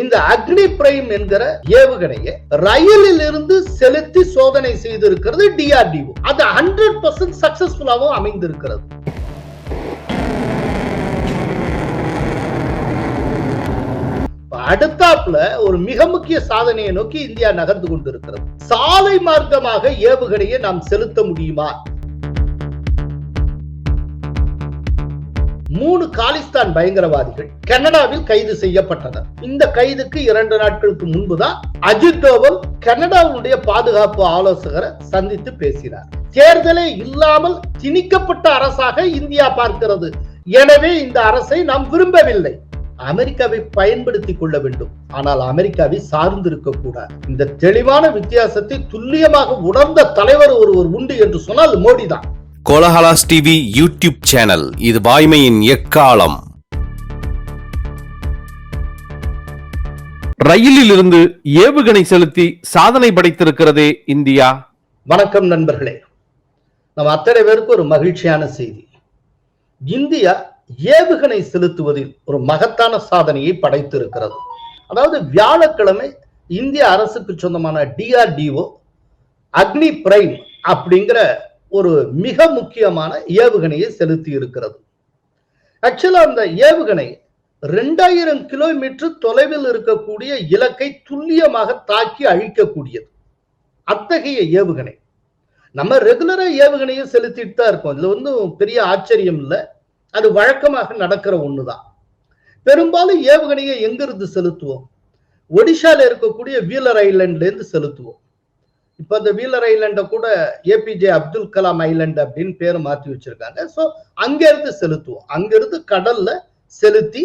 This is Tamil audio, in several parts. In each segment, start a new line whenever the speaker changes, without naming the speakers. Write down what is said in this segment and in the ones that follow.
இந்த அக்னி பிரைம் என்கிற ஏவுகணையை ரயிலில் இருந்து செலுத்தி சோதனை செய்திருக்கிறது டிஆர்டிஓ அது ஹண்ட்ரட் பர்சன்ட் சக்சஸ்ஃபுல்லாகவும் அமைந்திருக்கிறது. அடுத்தாப்புல ஒரு மிக முக்கிய சாதனையை நோக்கி இந்தியா நகர்ந்து கொண்டிருக்கிறது. சாலை மார்க்கமாக ஏவுகணையை நாம் செலுத்த முடியுமா? மூணு காலிஸ்தான் பயங்கரவாதிகள் கனடாவில் கைது செய்யப்பட்டனர். இந்த கைதுக்கு இரண்டு நாட்களுக்கு முன்புதான் அஜித் தோவல் கனடாவுடைய பாதுகாப்பு ஆலோசகரை சந்தித்து பேசினார். தேர்தலே இல்லாமல் திணிக்கப்பட்ட அரசாக இந்தியா பார்க்கிறது. எனவே இந்த அரசை நாம் விரும்பவில்லை. அமெரிக்காவை பயன்படுத்திக் கொள்ள வேண்டும். ஆனால் அமெரிக்காவை சார்ந்திருக்க கூடாது. இந்த தெளிவான வித்தியாசத்தை துல்லியமாக உணர்ந்த தலைவர் ஒருவர் உண்டு என்று சொன்னால் மோடி தான்
கோலஹலாஸ் டிவி யூடியூப் சேனல். இது வாய்மையின் எக்காலம்.
ரயிலில் இருந்து ஏவுகணை செலுத்தி சாதனை படைத்திருக்கிறதே இந்தியா.
வணக்கம் நண்பர்களே. நம்ம அத்தனை பேருக்கு ஒரு மகிழ்ச்சியான செய்தி. இந்தியா ஏவுகணை செலுத்துவதில் ஒரு மகத்தான சாதனையை படைத்திருக்கிறது. அதாவது வியாழக்கிழமை இந்திய அரசுக்கு சொந்தமான டிஆர்டிஓ அக்னி பிரைம் அப்படிங்கிற ஒரு மிக முக்கியமான ஏவுகணையை செலுத்தி இருக்கிறது. ஆக்சுவலா அந்த ஏவுகணை ரெண்டாயிரம் கிலோமீட்டர் தொலைவில் இருக்கக்கூடிய இலக்கை துல்லியமாக தாக்கி அழிக்கக்கூடியது. அத்தகைய ஏவுகணை. நம்ம ரெகுலரா ஏவுகணையை செலுத்திட்டு தான் இருக்கோம். இதுல வந்து பெரிய ஆச்சரியம் இல்லை. அது வழக்கமாக நடக்கிற ஒண்ணுதான். பெரும்பாலும் ஏவுகணையை எங்கிருந்து செலுத்துவோம்? ஒடிஷால இருக்கக்கூடிய வீலர் ஐலண்ட்லேருந்து செலுத்துவோம். இப்ப இந்த வீலர் ஐலண்ட கூட ஏபிஜே அப்துல் கலாம் ஐலண்ட் அப்படின்னு பேர் மாத்தி வச்சிருக்காங்க. ஸோ அங்க இருந்து செலுத்துவோம். அங்கிருந்து கடல்ல செலுத்தி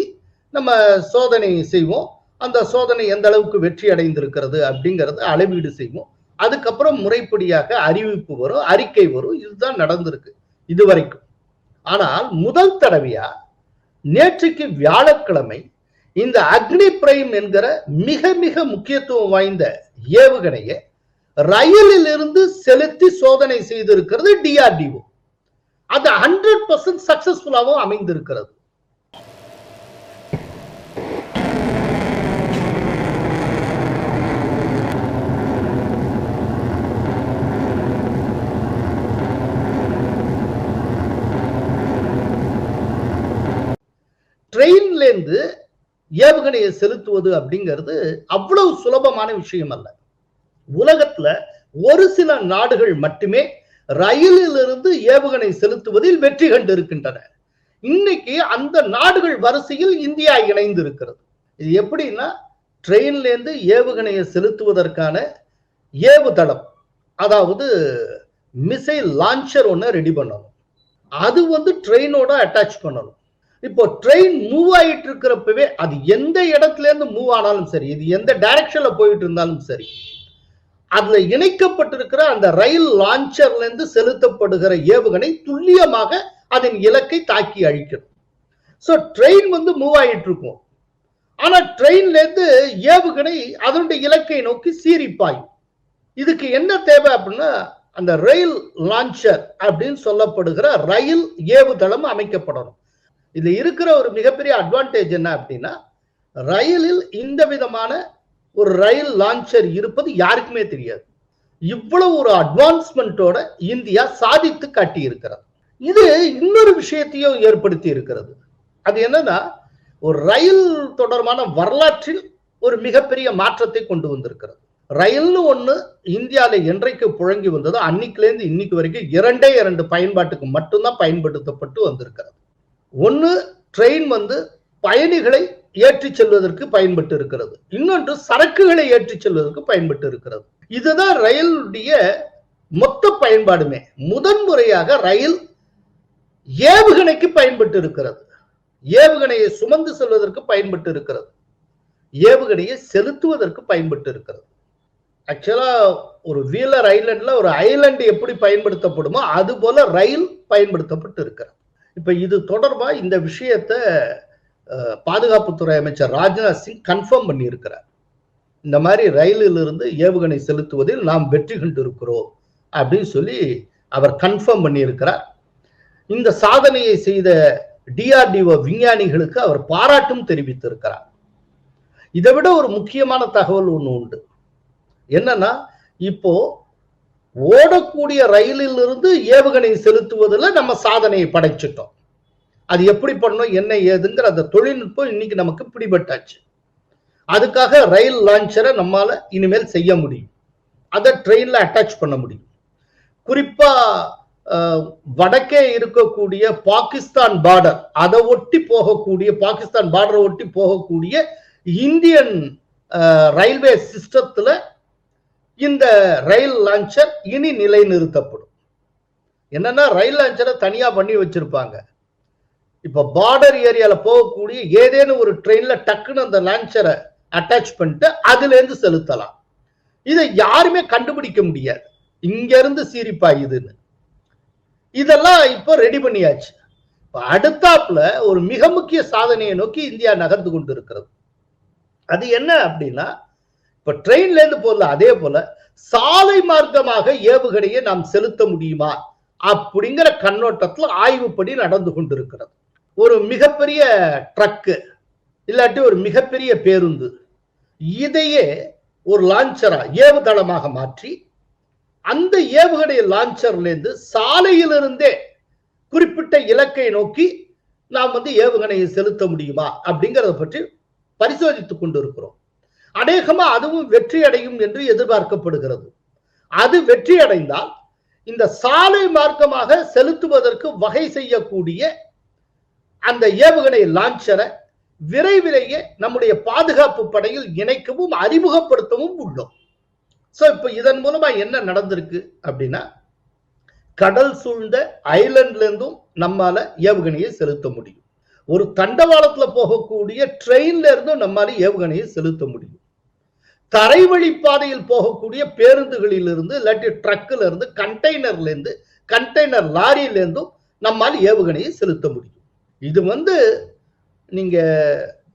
நம்ம சோதனை செய்வோம். அந்த சோதனை எந்த அளவுக்கு வெற்றி அடைந்திருக்கிறது அப்படிங்கறத அளவீடு செய்வோம். அதுக்கப்புறம் முறைப்படியாக அறிவிப்பு வரும் அறிக்கை வரும். இதுதான் நடந்திருக்கு இதுவரைக்கும். ஆனால் முதல் தடவையா நேற்றுக்கு வியாழக்கிழமை இந்த அக்னி பிரைம் என்கிற மிக மிக முக்கியத்துவம் வாய்ந்த ஏவுகணையை ரயிலில் இருந்து செலுத்தி சோதனை செய்திருக்கிறது டிஆர்டிஓ அது ஹண்ட்ரட் பர்சன்ட் சக்சஸ்ஃபுல்லாகவும் அமைந்திருக்கிறது. ட்ரெயின்லேருந்து ஏவுகணையை செலுத்துவது அப்படிங்கிறது அவ்வளவு சுலபமான விஷயம் அல்ல உலகத்துல ஒரு சில நாடுகள் மட்டுமே ரயிலில் இருந்து ஏவுகணை செலுத்துவதில் வெற்றி கண்டு இருக்கின்றன இன்னைக்கு அந்த நாடுகள் வரிசையில் இந்தியா இணைந்து இருக்கிறது இது எப்படின்னா ட்ரெயின்ல இருந்து ஏவுகணையை செலுத்துவதற்கான ஏவுதளம் அதாவது மிசைல் லான்ச்சர் ஒன்று ரெடி பண்ணணும். அது வந்து ட்ரெயினோட அட்டாச் பண்ணணும். இப்போ ட்ரெயின் மூவ் ஆயிட்டு இருக்கிறப்பவே அது எந்த இடத்துல இருந்து மூவ் ஆனாலும் சரி இது எந்த டைரக்ஷன்ல போயிட்டு இருந்தாலும் சரி அதுல இணைக்கப்பட்டிருக்கிற அந்த ரயில் லான்ச்சர்ல இருந்து செலுத்தப்படுகிற ஏவுகணை துல்லியமாக அதன் இலக்கை தாக்கி அழிக்கணும் ஸோ ட்ரெயின் வந்து மூவ் ஆயிட்டு இருக்கும் ஆனா ட்ரெயின்ல இருந்து ஏவுகணை அதனுடைய இலக்கை நோக்கி சீரிப்பாயும் இதுக்கு என்ன தேவை அப்படின்னா அந்த ரயில் லான்ச்சர் அப்படின்னு சொல்லப்படுகிற ரயில் ஏவுதளம் அமைக்கப்படணும். இதுல இருக்கிற ஒரு மிகப்பெரிய அட்வான்டேஜ் என்ன அப்படின்னா ரயிலில் இந்த விதமான ஒரு ரயில் லான்ச்சர் இருப்பது யாருக்குமே தெரியாது. இவ்வளவு ஒரு அட்வான்ஸ்மெண்ட்டோட இந்தியா சாதித்து காட்டி இருக்கிறது இது இன்னொரு விஷயத்தையும் ஏற்படுத்தி இருக்கிறது. அது என்னன்னா ஒரு ரயில் தொடர்பான வரலாற்றில் ஒரு மிகப்பெரிய மாற்றத்தை கொண்டு வந்திருக்கிறது. ரயில்னு ஒண்ணு இந்தியாவில என்றைக்கு புழங்கி வந்ததோ அன்னைக்குலேருந்து இன்னைக்கு வரைக்கும் இரண்டே இரண்டு பயன்பாட்டுக்கு மட்டும்தான் பயன்படுத்தப்பட்டு வந்திருக்கிறது. ஒன்று ட்ரெயின் வந்து பயணிகளை ஏற்றி செல்வதற்கு பயன்பட்டு இருக்கிறது. இன்னொன்று சரக்குகளை ஏற்றி செல்வதற்கு பயன்பட்டு இருக்கிறது. இதுதான் ரயிலுடைய மொத்த பயன்பாடுமே. முதன்முறையாக ரயில் ஏவுகணைக்கு பயன்பட்டு இருக்கிறது. ஏவுகணையை சுமந்து செல்வதற்கு பயன்பட்டு இருக்கிறது. ஏவுகணையை செலுத்துவதற்கு பயன்பட்டு இருக்கிறது. ஆக்சுவலா ஒரு வீலர் ஐலண்ட்ல ஒரு ஐலண்ட் எப்படி பயன்படுத்தப்படுமோ அது போல ரயில் பயன்படுத்தப்பட்டு இருக்கிறது. இப்ப இது தொடர்பா இந்த விஷயத்த பாதுகாப்புத்துறை அமைச்சர் ராஜ்நாத் சிங் கன்ஃபார்ம் பண்ணியிருக்கிறார். இந்த மாதிரி ரயிலில் இருந்து ஏவுகணை செலுத்துவதில் நாம் வெற்றி கண்டிருக்கிறோம் அப்படின்னு சொல்லி அவர் கன்ஃபார்ம் பண்ணியிருக்கிறார். இந்த சாதனையை செய்த டிஆர்டிஓ விஞ்ஞானிகளுக்கு அவர் பாராட்டும் தெரிவித்திருக்கிறார். இதை விட ஒரு முக்கியமான தகவல் ஒன்று உண்டு. என்னன்னா இப்போ ஓடக்கூடிய ரயிலில் இருந்து ஏவுகணை செலுத்துவதில் நம்ம சாதனையை படைச்சிட்டோம். அது எப்படி பண்ணணும் என்ன ஏதுங்கிற அந்த தொழில்நுட்பம் இன்னைக்கு நமக்கு பிடிபட்டாச்சு. அதுக்காக ரயில் லான்ச்சரை நம்மால இனிமேல் செய்ய முடியும். அதை ட்ரெயின்ல அட்டாச் பண்ண முடியும். குறிப்பா வடக்கே இருக்கக்கூடிய பாகிஸ்தான் பார்டர் அதை ஒட்டி போகக்கூடிய பாகிஸ்தான் பார்டரை ஒட்டி போகக்கூடிய இந்தியன் ரயில்வே சிஸ்டத்துல இந்த ரயில் லான்ச்சர் இனி நிலைநிறுத்தப்படும். என்னன்னா ரயில் லான்ச்சரை தனியா பண்ணி வச்சிருப்பாங்க. இப்ப பார்டர் ஏரியால போகக்கூடிய ஏதேனும் ஒரு ட்ரெயின்ல டக்குன்னு அந்த லான்ச்சரை அட்டாச் பண்ணிட்டு அதுல இருந்து செலுத்தலாம். இதை யாருமே கண்டுபிடிக்க முடியாது. இங்க இருந்து சீரிப்பாயுதுன்னு இதெல்லாம் இப்போ ரெடி பண்ணியாச்சு. இப்போ அடுத்தாப்புல ஒரு மிக முக்கிய சாதனையை நோக்கி இந்தியா நகர்ந்து கொண்டு இருக்கிறது அது என்ன அப்படின்னா இப்ப ட்ரெயின்ல இருந்து போல அதே போல சாலை மார்க்கமாக ஏவுகணையை நாம் செலுத்த முடியுமா அப்படிங்கிற கண்ணோட்டத்துல ஆய்வுப்படி நடந்து கொண்டிருக்கிறது. ஒரு மிகப்பெரிய ட்ரக்கு இல்லாட்டி ஒரு மிகப்பெரிய பேருந்து இதையே ஒரு லான்ச்சரா ஏவுதளமாக மாற்றி அந்த ஏவுகணை லான்ச்சர்லேருந்து சாலையிலிருந்தே குறிப்பிட்ட இலக்கை நோக்கி நாம் வந்து ஏவுகணையை செலுத்த முடியுமா அப்படிங்கிறத பற்றி பரிசோதித்துக் கொண்டிருக்கிறோம். அநேகமா அதுவும் வெற்றி அடையும் என்று எதிர்பார்க்கப்படுகிறது. அது வெற்றி அடைந்தால் இந்த சாலை மார்க்கமாக செலுத்துவதற்கு வகை செய்யக்கூடிய அந்த ஏவுகணை லான்ச்சரை விரைவிலேயே நம்முடைய பாதுகாப்பு படையில் இணைக்கவும் அறிமுகப்படுத்தவும் உள்ளோம். சோ இப்போ இதன் மூலமா என்ன நடந்திருக்கு அப்படின்னா கடல் சூழ்ந்த ஐலண்ட்ல இருந்தும் நம்மால ஏவுகணையை செலுத்த முடியும். ஒரு தண்டவாளத்துல போகக்கூடிய ட்ரெயின்ல இருந்தும் நம்மால ஏவுகணையை செலுத்த முடியும். தரைவழி பாதையில் போகக்கூடிய பேருந்துகளிலிருந்து இல்லாட்டி ட்ரக்ல இருந்து கண்டெய்னர்ல இருந்து கண்டெய்னர் லாரியிலேருந்தும் நம்மால் ஏவுகணையை செலுத்த முடியும். இது வந்து நீங்க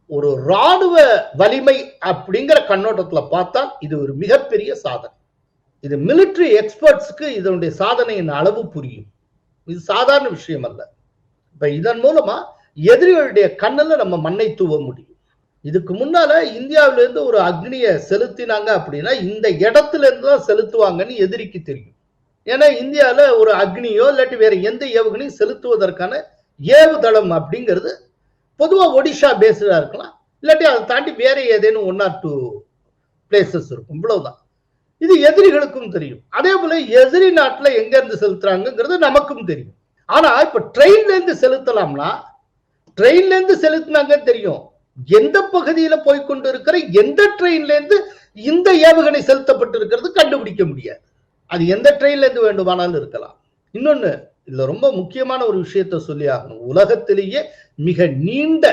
ஒரு ராணுவ வலிமை அப்படிங்கிற கண்ணோட்டத்தில் பார்த்தா இது ஒரு மிகப்பெரிய சாதனை. இது மிலிட்டரி எக்ஸ்பர்ட்ஸ்க்கு இதனுடைய சாதனையின் அளவு புரியும். இது சாதாரண விஷயம் அல்ல. இப்ப இதன் மூலமா எதிரிகளுடைய கண்ணில் நம்ம மண்ணை தூவ முடியும். இதுக்கு முன்னால இந்தியாவிலேருந்து ஒரு அக்னியை செலுத்தினாங்க அப்படின்னா இந்த இடத்துல இருந்து தான் செலுத்துவாங்கன்னு எதிரிக்கு தெரியும். ஏன்னா இந்தியாவில் ஒரு அக்னியோ இல்லாட்டி வேற எந்த ஏவுகணையும் செலுத்துவதற்கான ஏவுதளம் அப்படிங்கிறது பொதுவாக ஒடிஷா பேஸ்டாக இருக்கலாம். இல்லாட்டி அதை தாண்டி வேற ஏதேனும் ஒன் ஆர் டூ பிளேசஸ் இருக்கும். இவ்வளவுதான். இது எதிரிகளுக்கும் தெரியும். அதே போல எதிரி நாட்டில் எங்கேருந்து செலுத்துறாங்கிறது நமக்கும் தெரியும். ஆனா இப்ப ட்ரெயின்ல இருந்து செலுத்தலாம்னா ட்ரெயின்ல இருந்து செலுத்தினாங்கன்னு தெரியும். எந்த பகுதியில போய் கொண்டு இருக்கிற எந்த ட்ரெயின்ல இருந்து இந்த ஏவுகணை செலுத்தப்பட்டு இருக்கிறது கண்டுபிடிக்க முடியாது. அது எந்த ட்ரெயின்ல இருந்து வேண்டுமானாலும் இருக்கலாம். இன்னொன்னு இதுல ரொம்ப முக்கியமான ஒரு விஷயத்த சொல்லி ஆகணும். உலகத்திலேயே மிக நீண்ட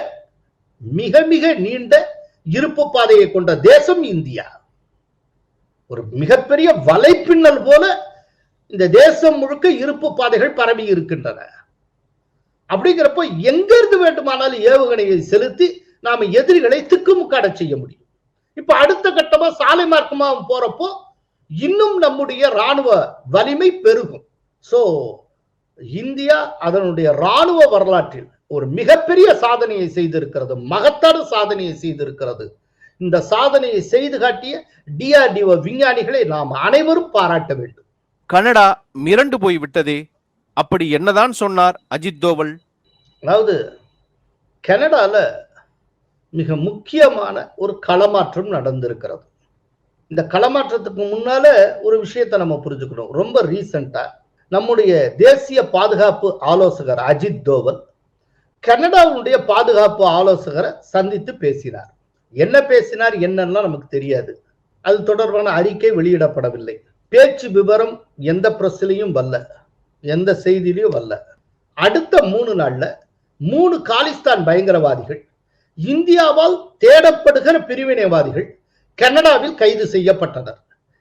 மிக மிக நீண்ட இருப்பு பாதையை கொண்ட தேசம் இந்தியா. ஒரு மிகப்பெரிய வலைப்பின்னல் போல இந்த தேசம் முழுக்க இருப்பு பாதைகள் பரவி இருக்கின்றன. அப்படிங்கிறப்போ எங்க இருந்து வேண்டுமானாலும் ஏவுகணையை செலுத்தி நாம எதிரிகளை திக்குமுக்காட செய்ய முடியும். இப்ப அடுத்த கட்டமா சாலை மார்க்கமா போறப்போ இன்னும் நம்முடைய ராணுவ வலிமை பெருகும். சோ இந்தியா அதனுடைய ராணுவ வரலாற்றில் ஒரு மிகப்பெரிய சாதனையை செய்திருக்கிறது மகத்தான சாதனையை செய்திருக்கிறது. இந்த சாதனையை செய்து காட்டிய டிஆர்டிஓ விஞ்ஞானிகளை நாம் அனைவரும் பாராட்ட வேண்டும்.
கனடா மிரண்டு போய் விட்டதே அப்படி என்னதான் சொன்னார் அஜித் தோவல்?
அதாவது கனடால மிக முக்கியமான ஒரு களமாற்றம் நடந்திருக்கிறது. இந்த களமாற்றத்துக்கு முன்னால ஒரு விஷயத்தை நம்ம புரிஞ்சுக்கணும். ரொம்ப ரீசண்டா நம்முடைய தேசிய பாதுகாப்பு ஆலோசகர் அஜித் தோவல் கனடாவுடைய பாதுகாப்பு ஆலோசகரை சந்தித்து பேசினார். என்ன பேசினார் என்னன்னா நமக்கு தெரியாது. அது தொடர்பான அறிக்கை வெளியிடப்படவில்லை. பேச்சு விவரம் எந்த பிரஸ்லையும் வரல. எந்த செய்தியிலையும் வரல. அடுத்த மூணு நாள்ல மூணு காலிஸ்தான் பயங்கரவாதிகள் இந்தியாவால் தேடப்படுகிற பிரிவினைவாதிகள் கனடாவில் கைது செய்யப்பட்டனர்.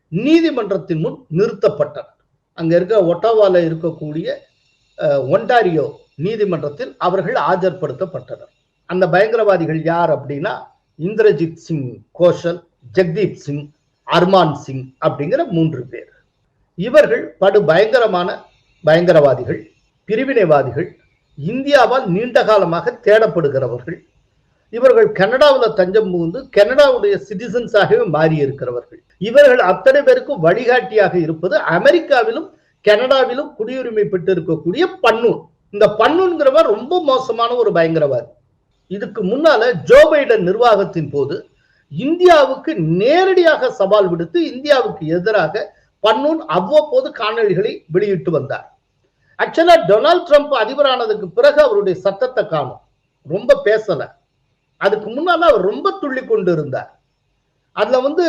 நீதிமன்றத்தின் முன் நிறுத்தப்பட்டனர். அங்க இருக்க ஒட்டாவால இருக்கக்கூடிய ஒன்டாரியோ நீதிமன்றத்தில் அவர்கள் ஆஜர்படுத்தப்பட்டனர். அந்த பயங்கரவாதிகள் யார் அப்படின்னா இந்திரஜித் சிங் கோஷல் ஜெக்தீப் சிங் அர்மான் சிங் அப்படிங்கிற மூன்று பேர். இவர்கள் படு பயங்கரமான பயங்கரவாதிகள் பிரிவினைவாதிகள் இந்தியாவால் நீண்ட காலமாக தேடப்படுகிறவர்கள். இவர்கள் கனடாவுல தஞ்சம் புகுந்து கனடாவுடைய சிட்டிசன்ஸாகவே மாறி இருக்கிறவர்கள் இவர்கள் அத்தனை பேருக்கும் வழிகாட்டியாக இருப்பது அமெரிக்காவிலும் கனடாவிலும் குடியுரிமை பெற்று இருக்கக்கூடிய பன்னூன். இந்த பன்னூன்கிறவர் ரொம்ப மோசமான ஒரு பயங்கரவாதி. இதுக்கு முன்னால ஜோ பைடன் நிர்வாகத்தின் போது இந்தியாவுக்கு நேரடியாக சவால் விடுத்து இந்தியாவுக்கு எதிராக பன்னூன் அவ்வப்போது காணொளிகளை வெளியிட்டு வந்தார். ஆக்சுவலா டொனால்ட் ட்ரம்ப் அதிபரானதுக்கு பிறகு அவருடைய சத்தத்தை காணும். ரொம்ப பேசலை. அதுக்கு முன்னால அவர் ரொம்ப துள்ளி கொண்டு இருந்தார் அதுல வந்து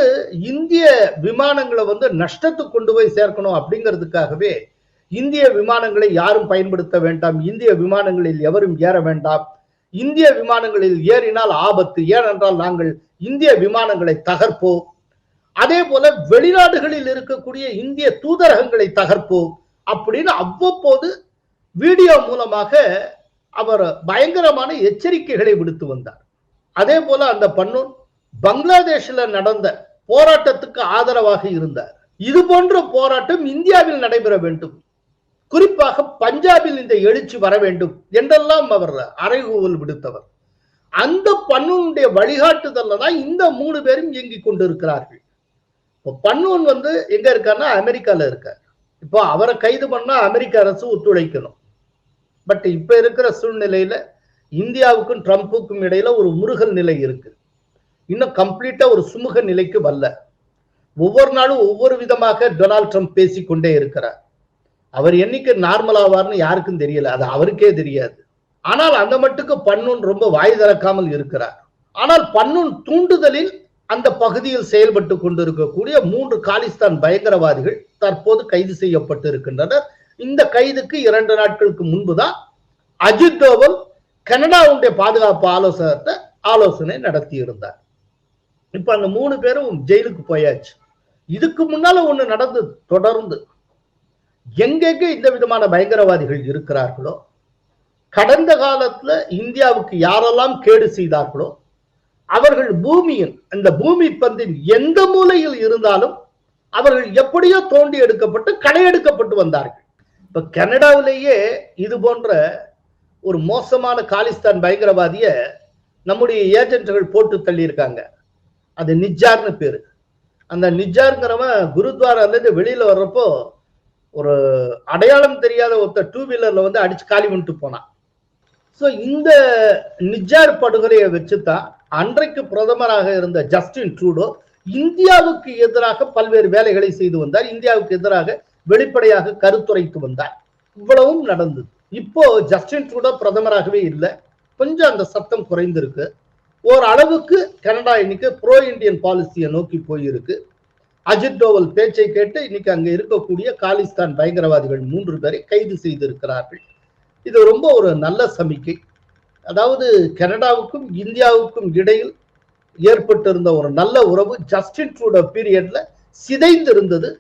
இந்திய விமானங்களை வந்து நஷ்டத்துக்கு கொண்டு போய் சேர்க்கணும் அப்படிங்கிறதுக்காகவே இந்திய விமானங்களை யாரும் பயன்படுத்த வேண்டாம். இந்திய விமானங்களில் எவரும் ஏற வேண்டாம். இந்திய விமானங்களில் ஏறினால் ஆபத்து. ஏனென்றால் நாங்கள் இந்திய விமானங்களை தகர்ப்போம். அதே போல வெளிநாடுகளில் இருக்கக்கூடிய இந்திய தூதரகங்களை தகர்ப்போம் அப்படின்னு அவ்வப்போது வீடியோ மூலமாக அவர் பயங்கரமான எச்சரிக்கைகளை விடுத்து வந்தார். அதே போல அந்த பன்னூன் பங்களாதேஷ்ல நடந்த போராட்டத்துக்கு ஆதரவாக இருந்தார். இது போன்ற போராட்டம் இந்தியாவில் நடைபெற வேண்டும். குறிப்பாக பஞ்சாபில் இந்த எழுச்சி வர வேண்டும் என்றெல்லாம் அவர் அறைகூவல் விடுத்தவர். அந்த பன்னூனுடைய வழிகாட்டுதல்ல தான் இந்த மூணு பேரும் இயங்கிக் கொண்டிருக்கிறார்கள். இப்போ பன்னூன் வந்து எங்க இருக்காருன்னா அமெரிக்கால இருக்கார். இப்போ அவரை கைது பண்ணா அமெரிக்க அரசு ஒத்துழைக்கணும். பட் இப்ப இருக்கிற சூழ்நிலையில இந்தியாவுக்கும் ட்ரம்ப்புக்கும் இடையில ஒரு முருகல் நிலை இருக்கு. இன்னும் கம்ப்ளீட்டா ஒரு சுமூக நிலைக்கு வரல. ஒவ்வொரு நாளும் ஒவ்வொரு விதமாக டொனால்ட் ட்ரம்ப் பேசிக்கொண்டே இருக்கிறார். அவர் என்னைக்கு நார்மல் ஆவார்னு யாருக்கும் தெரியல. அது அவருக்கே தெரியாது. ஆனால் அந்த மட்டுக்கு பண்ணுன் ரொம்ப வாய் திறக்காமல் இருக்கிறார். ஆனால் பண்ணுன் தூண்டுதலில் அந்த பகுதியில் செயல்பட்டு கொண்டிருக்கக்கூடிய மூன்று காலிஸ்தான் பயங்கரவாதிகள் தற்போது கைது செய்யப்பட்டு இருக்கின்றனர் இந்த கைதுக்கு இரண்டு நாட்களுக்கு முன்புதான் அஜித் தோவல் கனடாவுடைய பாதுகாப்பு ஆலோசகத்தை ஆலோசனை நடத்தி இருந்தார் இப்ப அந்த மூணு பேரும் ஜெயிலுக்கு போயாச்சு. இதுக்கு முன்னால ஒண்ணு நடந்தது தொடர்ந்து. எங்கெங்க இந்த விதமான பயங்கரவாதிகள் இருக்கிறார்களோ கடந்த காலத்துல இந்தியாவுக்கு யாரெல்லாம் கேடு செய்தார்களோ அவர்கள் பூமியின் அந்த பூமி பந்தின் எந்த மூலையில் இருந்தாலும் அவர்கள் எப்படியோ தோண்டி எடுக்கப்பட்டு கடையெடுக்கப்பட்டு வந்தார்கள். இப்ப கனடாவிலேயே இது போன்ற ஒரு மோசமான காலிஸ்தான் பயங்கரவாதிய நம்முடைய ஏஜென்ட்கள் போட்டு தள்ளியிருக்காங்க. அது நிஜார்னு பேரு. அந்த நிஜாருங்கிறவன் குருத்வாராலேருந்து வெளியில வர்றப்போ ஒரு அடையாளம் தெரியாத ஒருத்தர் டூ வீலர்ல வந்து அடிச்சு காலி பண்ணிட்டு போனான். ஸோ இந்த நிஜார் படுகொலையை வச்சுதான் அன்றைக்கு பிரதமராக இருந்த ஜஸ்டின் ட்ரூடோ இந்தியாவுக்கு எதிராக பல்வேறு வேலைகளை செய்து வந்தார். இந்தியாவுக்கு எதிராக வெளிப்படையாக கருத்துரைத்து வந்தார். இவ்வளவும் நடந்தது. இப்போ ஜஸ்டின் ட்ரூடோ பிரதமராகவே இல்லை. கொஞ்சம் அந்த சத்தம் குறைந்திருக்கு. ஓரளவுக்கு கனடா இன்னைக்கு ப்ரோ இந்தியன் பாலிசியை நோக்கி போயிருக்கு. அஜித் டோவல் பேச்சை கேட்டு இன்னைக்கு அங்க இருக்கக்கூடிய காலிஸ்தான் பயங்கரவாதிகள் மூன்று பேரை கைது செய்திருக்கிறார்கள். இது ரொம்ப ஒரு நல்ல சமிக்கை. அதாவது கனடாவுக்கும் இந்தியாவுக்கும் இடையில் ஏற்பட்டிருந்த ஒரு நல்ல உறவு ஜஸ்டின் ட்ரூடோ பீரியட்ல சிதைந்து இருந்தது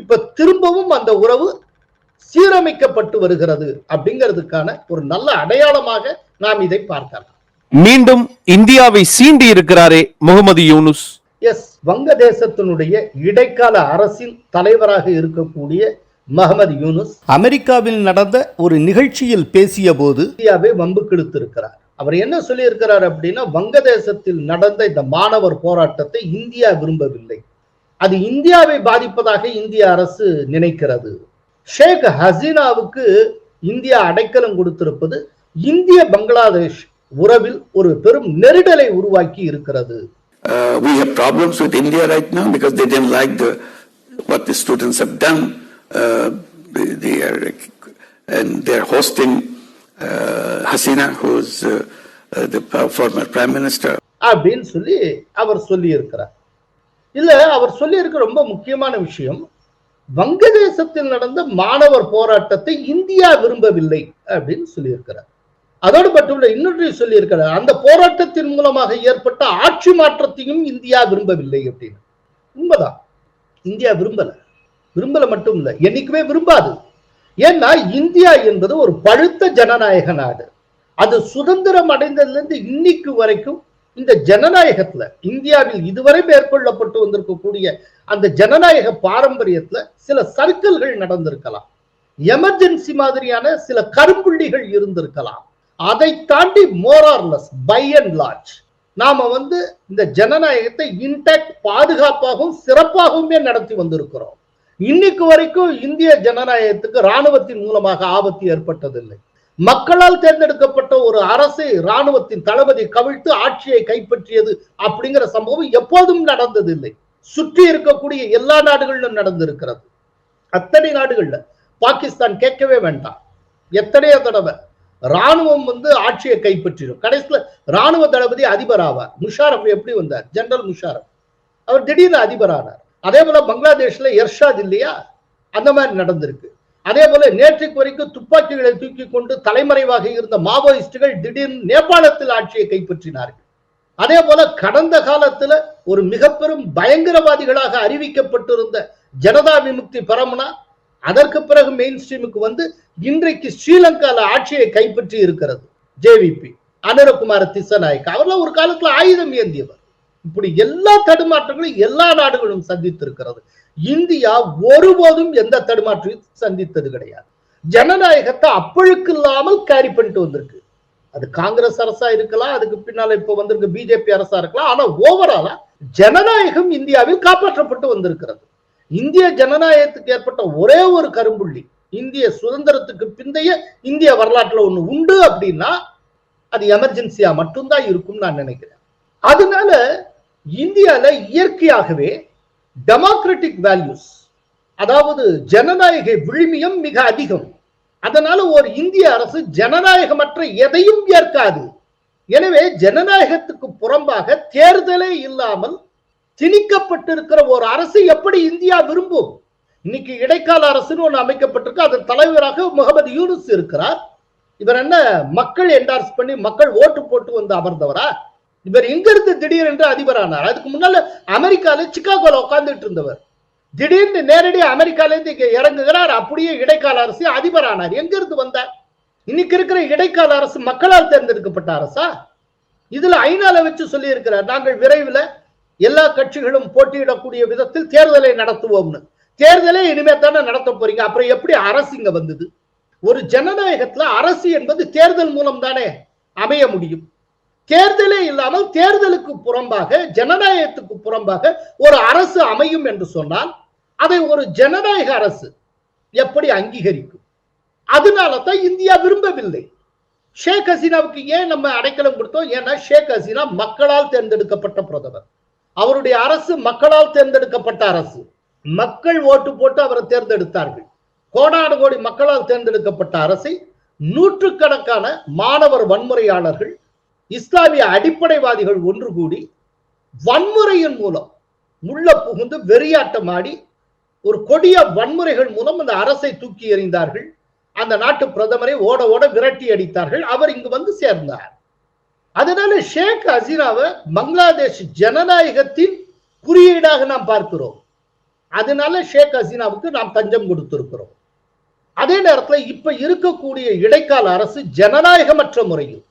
இப்ப திரும்பவும் அந்த உறவு சீரமைக்கப்பட்டு வருகிறது அப்படிங்கிறதுக்கான ஒரு நல்ல அடையாளமாக நாம் இதை பார்க்கலாம்.
மீண்டும் இந்தியாவை சீண்டி இருக்கிறாரே முகமது யூனுஸ்.
எஸ் வங்கதேசத்தினுடைய இடைக்கால அரசின் தலைவராக இருக்கக்கூடிய மஹமது யூனுஸ். அமெரிக்காவில் நடந்த ஒரு நிகழ்ச்சியில் பேசிய போது இந்தியாவை வம்புக்கு இழுத்திருக்கிறார் அவர் என்ன சொல்லியிருக்கிறார் அப்படின்னா வங்கதேசத்தில் நடந்த இந்த மாணவர் போராட்டத்தை இந்தியா விரும்பவில்லை. அது இந்தியாவை பாதிப்பதாக இந்திய அரசு நினைக்கிறது. ஷேக் ஹசீனாவுக்கு இந்தியா அடைக்கலம் கொடுத்திருப்பது இந்திய பங்களாதேஷ் உறவில் ஒரு பெரும் நெருடலை உருவாக்கி இருக்கிறது
Uh, we have problems with India right now because they didn't like the what the students have done. Uh, they, they are and they're hosting uh, Hasina, who's uh, uh, the former prime minister.
அப்படின்னு சொல்லி அவர் சொல்லி இருக்கிறார் இல்ல அவர் சொல்லி இருக்க ரொம்ப முக்கியமான விஷயம் வங்கதேசத்தில் நடந்த மாணவர் போராட்டத்தை இந்தியா விரும்பவில்லை அப்படின்னு சொல்லியிருக்கிறார். அதோடு மட்டும் இன்னொன்று சொல்லியிருக்கிறார் அந்த போராட்டத்தின் மூலமாக ஏற்பட்ட ஆட்சி மாற்றத்தையும் இந்தியா விரும்பவில்லை அப்படின்னு. உண்மைதான். இந்தியா விரும்பல. விரும்பல மட்டும் இல்ல என்னைக்குமே விரும்பாது. ஏன்னா இந்தியா என்பது ஒரு பழுத்த ஜனநாயக நாடு. அது சுதந்திரம் அடைந்ததுல இருந்து இன்னைக்கு வரைக்கும் இந்த ஜனநாயகத்துல இந்தியாவில் இதுவரை மேற்கொள்ளப்பட்டு வந்திருக்கக்கூடிய அந்த ஜனநாயக பாரம்பரியத்துல சில சர்க்கிள்கள் நடந்திருக்கலாம். எமர்ஜென்சி மாதிரியான சில கரும்புள்ளிகள் இருந்திருக்கலாம். அதை தாண்டி மோரார்லஸ் பை அண்ட் லார்ஜ் நாம வந்து இந்த ஜனநாயகத்தை இன்டாக்ட் பாதுகாப்பாகவும் சிறப்பாகவுமே நடத்தி வந்திருக்கிறோம். இன்னைக்கு வரைக்கும் இந்திய ஜனநாயகத்துக்கு ராணுவத்தின் மூலமாக ஆபத்து ஏற்பட்டதில்லை. மக்களால் தேர்ந்தெடுக்கப்பட்ட ஒரு அரசை ராணுவத்தின் தளபதி கவிழ்த்து ஆட்சியை கைப்பற்றியது அப்படிங்கிற சம்பவம் எப்போதும் நடந்ததில்லை. சுற்றி இருக்கக்கூடிய எல்லா நாடுகளிலும் நடந்திருக்கிறது. அத்தனை நாடுகள்ல பாகிஸ்தான் கேட்கவே வேண்டாம். எத்தனையோ தடவை ராணுவம் வந்து ஆட்சியை கைப்பற்றிடும். கடைசியில ராணுவ தளபதி அதிபர் ஆவார் முஷாரப் எப்படி வந்தார்? ஜெனரல் முஷாரப். அவர் திடீர்னு அதிபர் ஆனார் அதே போல பங்களாதேஷ்ல எர்ஷாத் இல்லையா? அந்த மாதிரி நடந்திருக்கு. அதே போல நேற்றைக்கு வரைக்கும் துப்பாக்கிகளை தூக்கி கொண்டு தலைமறைவாக இருந்த மாவோயிஸ்டுகள் திடீர்னு நேபாளத்தில் ஆட்சியை கைப்பற்றினார்கள். அதே போல கடந்த காலத்துல ஒரு மிக பெரும் பயங்கரவாதிகளாக அறிவிக்கப்பட்டிருந்த ஜனதா விமுக்தி பரமுனா அதற்கு பிறகு மெயின் ஸ்ட்ரீமுக்கு வந்து இன்றைக்கு ஸ்ரீலங்கால ஆட்சியை கைப்பற்றி இருக்கிறது. ஜேவிபி அனுரகுமார திசநாயக் அவர்லாம் ஒரு காலத்துல ஆயுதம் ஏந்தியவர். இப்படி எல்லா தடுமாற்றங்களும் எல்லா நாடுகளும் சந்தித்திருக்கிறது. இந்தியா ஒருபோதும் எந்த தடுமாற்றையும் சந்தித்தது கிடையாது. ஜனநாயகத்தை அப்பழுக்கு இல்லாமல் கேரி பண்ணிட்டு வந்திருக்கு. அது காங்கிரஸ் அரசா இருக்கலாம் அதுக்கு பின்னால இப்ப வந்திருக்கு பிஜேபி அரசா இருக்கலாம் ஆனா ஓவராலா ஜனநாயகம் இந்தியாவில் காப்பாற்றப்பட்டு வந்திருக்கிறது. இந்திய ஜனநாயகத்துக்கு ஏற்பட்ட ஒரே ஒரு கரும்புள்ளி இந்திய சுதந்திரத்துக்கு பிந்தைய இந்திய வரலாற்றுல ஒண்ணு உண்டு அப்படின்னா அது எமர்ஜென்சியா மட்டும்தான் இருக்கும் நான் நினைக்கிறேன். அதனால இந்தியால இயற்கையாகவே டெமோக்ராட்டிக் வேல்யூஸ் அதாவது ஜனநாயக விழுமியம் மிக அதிகம். அதனால ஒரு இந்திய அரசு ஜனநாயகமற்ற எதையும் ஏற்காது. எனவே ஜனநாயகத்துக்கு புறம்பாக தேர்தலே இல்லாமல் திணிக்கப்பட்டிருக்கிற ஒரு அரசு எப்படி இந்தியா விரும்பும்? இன்னைக்கு இடைக்கால அரசுன்னு ஒன்று அமைக்கப்பட்டிருக்கு. அதன் தலைவராக முகமது யூனுஸ் இருக்கிறார். இவர் என்ன மக்கள் என்டார்ஸ் பண்ணி மக்கள் ஓட்டு போட்டு வந்து அமர்ந்தவரா? இவர் எங்கிருந்து திடீரென்று அதிபரானார். அதுக்கு முன்னால அமெரிக்கால சிக்காகோல உட்கார்ந்துட்டு இருந்தவர். திடீர்னு நேரடி அமெரிக்கால இருந்து இங்க இறங்குகிறார். அப்படியே இடைக்கால அரசு அதிபரானார். எங்க இருந்து வந்தார்? இன்னைக்கு இருக்கிற இடைக்கால அரசு மக்களால் தேர்ந்தெடுக்கப்பட்ட அரசா? இதுல ஐநால வச்சு சொல்லி இருக்கிறார் நாங்கள் விரைவில் எல்லா கட்சிகளும் போட்டியிடக்கூடிய விதத்தில் தேர்தலை நடத்துவோம்னு. தேர்தலே இனிமே தானே நடத்த போறீங்க. அப்புறம் எப்படி அரசு இங்க வந்தது? ஒரு ஜனநாயகத்துல அரசு என்பது தேர்தல் மூலம் தானே அமைய முடியும். தேர்தலே இல்லாமல் தேர்தலுக்கு புறம்பாக ஜனநாயகத்துக்கு புறம்பாக ஒரு அரசு அமையும் என்று சொன்னால் அதை ஒரு ஜனநாயக அரசு எப்படி அங்கீகரிக்கும்? அதனால தான் இந்தியா விரும்பவில்லை. ஷேக் ஹசீனாவுக்கு ஏன் நம்ம அடைக்கலம் கொடுத்தோம்? ஏன்னா ஷேக் ஹசீனா மக்களால் தேர்ந்தெடுக்கப்பட்ட பிரதமர். அவருடைய அரசு மக்களால் தேர்ந்தெடுக்கப்பட்ட அரசு. மக்கள் ஓட்டு போட்டு அவரை தேர்ந்தெடுத்தார்கள். கோடாடு கோடி மக்களால் தேர்ந்தெடுக்கப்பட்ட அரசை நூற்றுக்கணக்கான மாணவர் வன்முறையாளர்கள் இஸ்லாமிய அடிப்படைவாதிகள் ஒன்று கூடி வன்முறையின் மூலம் உள்ள புகுந்து வெறியாட்டம் ஆடி ஒரு கொடிய வன்முறைகள் மூலம் அந்த அரசை தூக்கி எறிந்தார்கள். அந்த நாட்டு பிரதமரை ஓட ஓட விரட்டி அடித்தார்கள். அவர் இங்கு வந்து சேர்ந்தார். அதனால ஷேக் ஹசீனாவை பங்களாதேஷ் ஜனநாயகத்தின் குறியீடாக நாம் பார்க்கிறோம். அதனால ஷேக் ஹசீனாவுக்கு நாம் தஞ்சம் கொடுத்திருக்கிறோம். அதே நேரத்தில் இப்ப இருக்கக்கூடிய இடைக்கால அரசு ஜனநாயகமற்ற முறையில்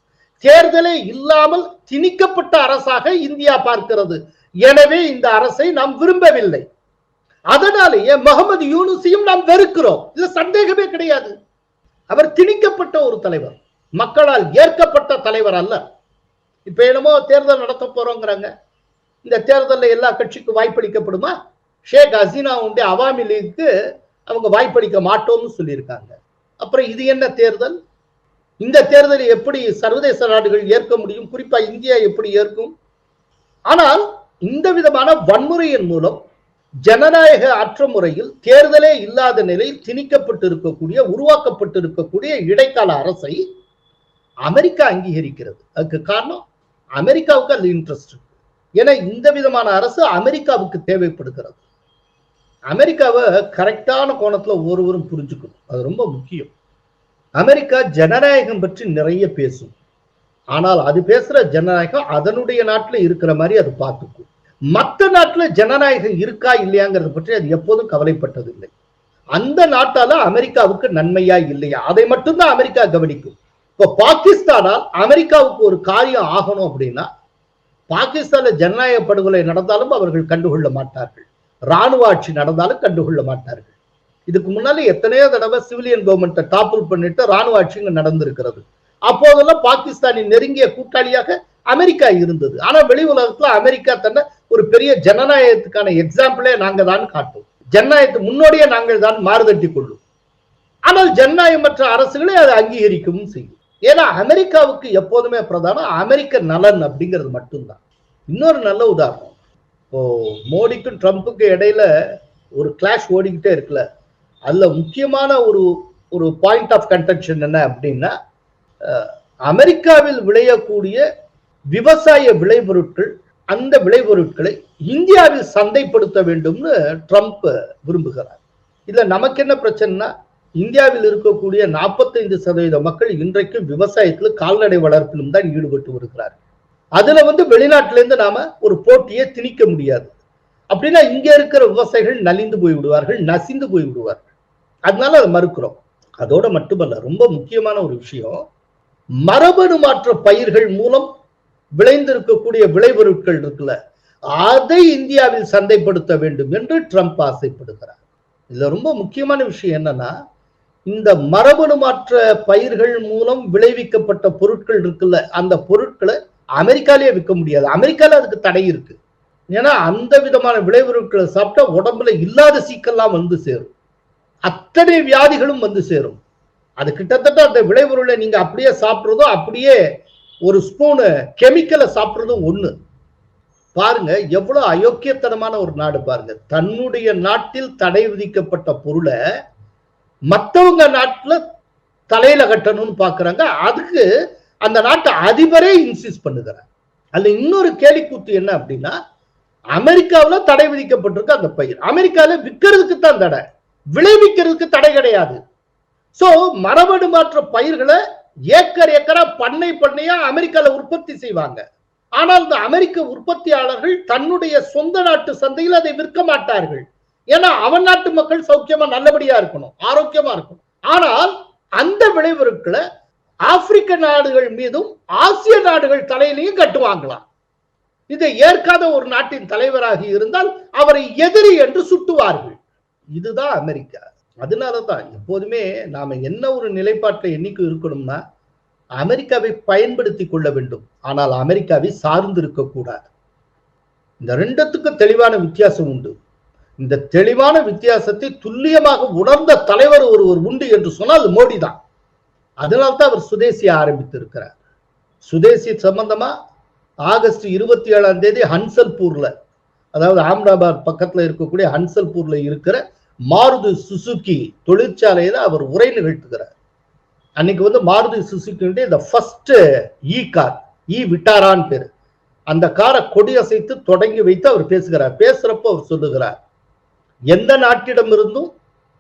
தேர்தலே இல்லாமல் திணிக்கப்பட்ட அரசாக இந்தியா பார்க்கிறது. எனவே இந்த அரசை நாம் விரும்பவில்லை. அதனாலேயே முகமது யூனுசையும் நாம் வெறுக்கிறோம். இது சந்தேகமே கிடையாது. அவர் திணிக்கப்பட்ட ஒரு தலைவர். மக்களால் ஏற்கப்பட்ட தலைவர் அல்ல. இப்ப என்னமோ தேர்தல் நடத்த போறோங்கிறாங்க. இந்த தேர்தலில் எல்லா கட்சிக்கும் வாய்ப்பளிக்கப்படுமா? ஷேக் ஹசீனா உண்டு அவாமி லீக்கு அவங்க வாய்ப்பளிக்க மாட்டோம்னு சொல்லியிருக்காங்க. அப்புறம் இது என்ன தேர்தல்? இந்த தேர்தலை எப்படி சர்வதேச நாடுகள் ஏற்க முடியும்? குறிப்பா இந்தியா எப்படி ஏற்கும்? ஆனால் இந்த விதமான வன்முறையின் மூலம் ஜனநாயக அற்ற முறையில் தேர்தலே இல்லாத நிலையில் திணிக்கப்பட்டு இருக்கக்கூடிய உருவாக்கப்பட்டு இருக்கக்கூடிய இடைக்கால அரசை அமெரிக்கா அங்கீகரிக்கிறது. அதுக்கு காரணம் அமெரிக்காவுக்கு அது இன்ட்ரெஸ்ட் ஏன்னா இந்த விதமான அரசு அமெரிக்காவுக்கு தேவைப்படுகிறது. அமெரிக்காவை கரெக்டான கோணத்துல ஒருவரும் புரிஞ்சுக்கணும். அது ரொம்ப முக்கியம். அமெரிக்கா ஜனநாயகம் பற்றி நிறைய பேசும். ஆனால் அது பேசுற ஜனநாயகம் அதனுடைய நாட்டில் இருக்கிற மாதிரி அது பார்த்துக்கும். மற்ற நாட்டுல ஜனநாயகம் இருக்கா இல்லையாங்கிறத பற்றி அது எப்போதும் கவலைப்பட்டதில்லை. அந்த நாட்டால அமெரிக்காவுக்கு நன்மையா இல்லையா? அதை மட்டும்தான் அமெரிக்கா கவனிக்கும். இப்போ பாகிஸ்தானால் அமெரிக்காவுக்கு ஒரு காரியம் ஆகணும் அப்படின்னா பாகிஸ்தான்ல ஜனநாயக படுகொலை நடந்தாலும் அவர்கள் கண்டுகொள்ள மாட்டார்கள். ராணுவ ஆட்சி நடந்தாலும் கண்டுகொள்ள மாட்டார்கள். இதுக்கு முன்னால எத்தனையோ தடவை சிவிலியன் கவர்மெண்ட்டை டாப்பிள் பண்ணிட்டு ராணுவ ஆட்சி இங்க நடந்திருக்கிறது. அப்போதெல்லாம் பாகிஸ்தானின் நெருங்கிய கூட்டாளியாக அமெரிக்கா இருந்தது. ஆனா வெளி உலகத்துல அமெரிக்கா தன்னை ஒரு பெரிய ஜனநாயகத்துக்கான எக்ஸாம்பிளே நாங்க தான் காட்டும். ஜனநாயகத்து முன்னோடியே நாங்கள் தான் மாறுதட்டி கொள்ளும். ஆனால் ஜனநாயகமற்ற அரசுகளை அதை அங்கீகரிக்கவும் செய்யும். ஏன்னா அமெரிக்காவுக்கு எப்போதுமே பிரதானம் அமெரிக்க நலன் அப்படிங்கிறது மட்டும்தான். இன்னொரு நல்ல உதாரணம். இப்போ மோடிக்கும் ட்ரம்ப்புக்கும் இடையில ஒரு கிளாஷ் ஓடிக்கிட்டே இருக்குல்ல. அதுல முக்கியமான ஒரு ஒரு பாயிண்ட் ஆஃப் கன்டென்ஷன் என்ன அப்படின்னா அமெரிக்காவில் விளையக்கூடிய விவசாய விளைபொருட்கள் அந்த விளைபொருட்களை இந்தியாவில் சந்தைப்படுத்த வேண்டும்னு ட்ரம்ப் விரும்புகிறார். இதுல நமக்கு என்ன பிரச்சனைனா இந்தியாவில் இருக்கக்கூடிய நாற்பத்தைந்து சதவீத மக்கள் இன்றைக்கும் விவசாயத்தில் கால்நடை வளர்ப்பிலும் தான் ஈடுபட்டு வருகிறார். அதுல வந்து வெளிநாட்டில இருந்து நாம ஒரு போட்டியை திணிக்க முடியாது. அப்படின்னா இங்க இருக்கிற விவசாயிகள் நலிந்து போய் விடுவார்கள் நசிந்து போய் விடுவார்கள் அதனால அதை மறுக்கிறோம். அதோட மட்டுமல்ல ரொம்ப முக்கியமான ஒரு விஷயம் மரபணு மாற்ற பயிர்கள் மூலம் விளைந்திருக்கக்கூடிய விளைபொருட்கள் இருக்குல்ல அதை இந்தியாவில் சந்தைப்படுத்த வேண்டும் என்று ட்ரம்ப் ஆசைப்படுகிறார். இதுல ரொம்ப முக்கியமான விஷயம் என்னன்னா இந்த மரபணு மாற்ற பயிர்கள் மூலம் விளைவிக்கப்பட்ட பொருட்கள் இருக்குல்ல அந்த பொருட்களை அமெரிக்காலேயே விற்க முடியாது. அமெரிக்கால அதுக்கு தடை இருக்கு. ஏன்னா அந்த விதமான விளைபொருட்களை சாப்பிட்டா உடம்புல இல்லாத சீக்கெல்லாம் வந்து சேரும். அத்தனை வியாதிகளும் வந்து சேரும். அது கிட்டத்தட்ட அந்த விளைபொருளை நீங்க அப்படியே சாப்பிட்றதும் அப்படியே ஒரு ஸ்பூனு கெமிக்கலை சாப்பிட்றதும் ஒண்ணு. பாருங்க எவ்வளவு அயோக்கியத்தனமான ஒரு நாடு பாருங்க. தன்னுடைய நாட்டில் தடை விதிக்கப்பட்ட பொருளை மற்றவங்க நாட்டுல தலையில கட்டணும்னு பாக்குறாங்க. அதுக்கு அந்த நாட்டு அதிபரே இன்சிஸ் பண்ணுகிறார். அதுல இன்னொரு கேலிக்கூத்து என்ன அப்படின்னா அமெரிக்காவில் தடை விதிக்கப்பட்டிருக்கு அந்த பயிர். அமெரிக்காவில் விற்கிறதுக்கு தான் தடை. விளைவிக்கிறதுக்கு தடை கிடையாது. சோ மரபணு மாற்ற பயிர்களை ஏக்கர் ஏக்கரா பண்ணை பண்ணையா அமெரிக்கால உற்பத்தி செய்வாங்க. ஆனால் இந்த அமெரிக்க உற்பத்தியாளர்கள் தன்னுடைய சொந்த நாட்டு சந்தையில் அதை விற்க மாட்டார்கள். ஏன்னா அவன் நாட்டு மக்கள் சௌக்கியமா நல்லபடியா இருக்கணும் ஆரோக்கியமா இருக்கணும். ஆனால் அந்த விளைபொருட்களை ஆப்பிரிக்க நாடுகள் மீதும் ஆசிய நாடுகள் தலையிலையும் கட்டுவாங்களாம். இதை ஏற்காத ஒரு நாட்டின் தலைவராக இருந்தால் அவரை எதிரி என்று சுட்டுவார்கள். இதுதான் அமெரிக்கா. அதனால தான் எப்போதுமே நாம என்ன ஒரு நிலைப்பாட்டில் என்னைக்கு இருக்கணும்னா அமெரிக்காவை பயன்படுத்தி கொள்ள வேண்டும். ஆனால் அமெரிக்காவை சார்ந்து இருக்கக்கூடாது இந்த ரெண்டுத்துக்கும் தெளிவான வித்தியாசம் உண்டு. இந்த தெளிவான வித்தியாசத்தை துல்லியமாக உணர்ந்த தலைவர் ஒருவர் உண்டு என்று சொன்னால் மோடி தான் அதனால்தான் அவர் சுதேசியை ஆரம்பித்திருக்கிறார். சுதேசி சம்பந்தமா? ஆகஸ்ட் இருபத்தி ஏழாம் தேதி ஹன்சல்பூர்ல அதாவது அகமதாபாத் பக்கத்துல இருக்கக்கூடிய ஹன்சல்பூர்ல இருக்கிற மாருதி சுசுகி தொழிற்சாலையில அவர் உரை நிகழ்த்துகிறார். அன்னைக்கு வந்து மாருதி சுசுக்கியுடைய இந்த ஃபர்ஸ்ட் இ கார் இ விட்டாரான்னு பேரு. அந்த காரை கொடியசைத்து தொடங்கி வைத்து அவர் பேசுகிறார். பேசுறப்போ அவர் சொல்லுகிறார் எந்த நாட்டிடமிருந்தும்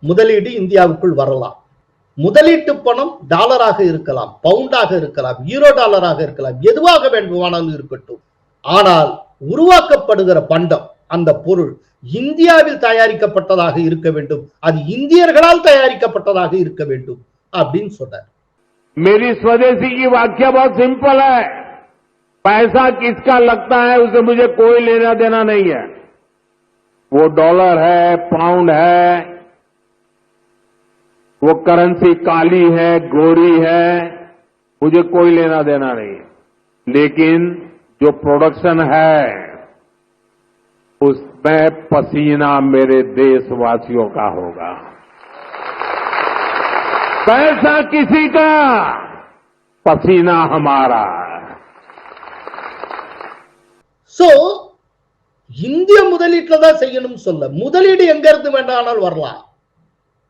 முதலீடு இந்தியாவுக்குள் வரலாம். முதலீட்டு பணம் டாலராக இருக்கலாம் பவுண்டாக இருக்கலாம் ஈரோ டாலராக இருக்கலாம் எதுவாக வேண்டுமானாலும் இருக்கட்டும். ஆனால் உருவாக்கப்படுகிற பண்டம் அந்த பொருள் இந்தியாவில் தயாரிக்கப்பட்டதாக இருக்க வேண்டும் அது இந்தியர்களால் தயாரிக்கப்பட்டதாக இருக்க வேண்டும் அப்படின்னு சொன்னார்
मेरी स्वदेशी की व्याख्या बहुत सिंपल है पैसा किसका लगता है उसे मुझे कोई लेना देना नहीं है वो डॉलर है पाउंड है वो करेंसी काली है गोरी है मुझे कोई लेना देना नहीं लेकिन जो प्रोडक्शन है उसमें पसीना मेरे देशवासियों का होगा पैसा किसी का पसीना हमारा
சோ இந்திய முதலீட்டுல தான் செய்யணும்னு சொல்ல முதலீடு எங்க இருந்து வேண்டானால் வரலாம்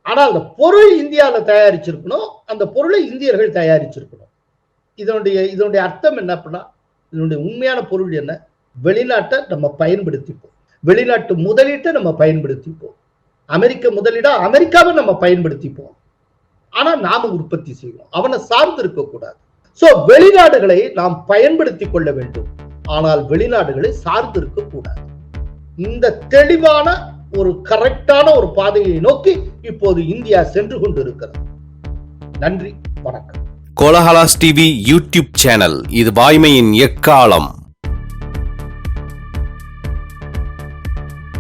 ஆனால் அந்த பொருள் இந்தியாவில் தயாரிச்சிருக்கணும் அந்த பொருளை இந்தியர்கள் தயாரிச்சிருக்கணும் இதனுடைய இதனுடைய அர்த்தம் என்ன அப்படின்னா இதனுடைய உண்மையான பொருள் என்ன வெளிநாட்டை நம்ம பயன்படுத்திப்போம் வெளிநாட்டு முதலீட்டை நம்ம பயன்படுத்திப்போம். அமெரிக்க முதலீடா அமெரிக்காவை நம்ம பயன்படுத்திப்போம். ஆனா நாம உற்பத்தி செய்வோம் அவனை சார்ந்து இருக்கக்கூடாது. சோ வெளிநாடுகளை நாம் பயன்படுத்தி கொள்ள வேண்டும். ஆனால் வெளிநாடுகளை சார்ந்து இருக்கக்கூடாது. இந்த தெளிவான ஒரு கரெக்டான ஒரு பாதையை நோக்கி இப்போது இந்தியா சென்று கொண்டிருக்கிறது. நன்றி. வணக்கம்.
Kolahalas TV YouTube channel. இது வாய்மையின் எக்காலம்.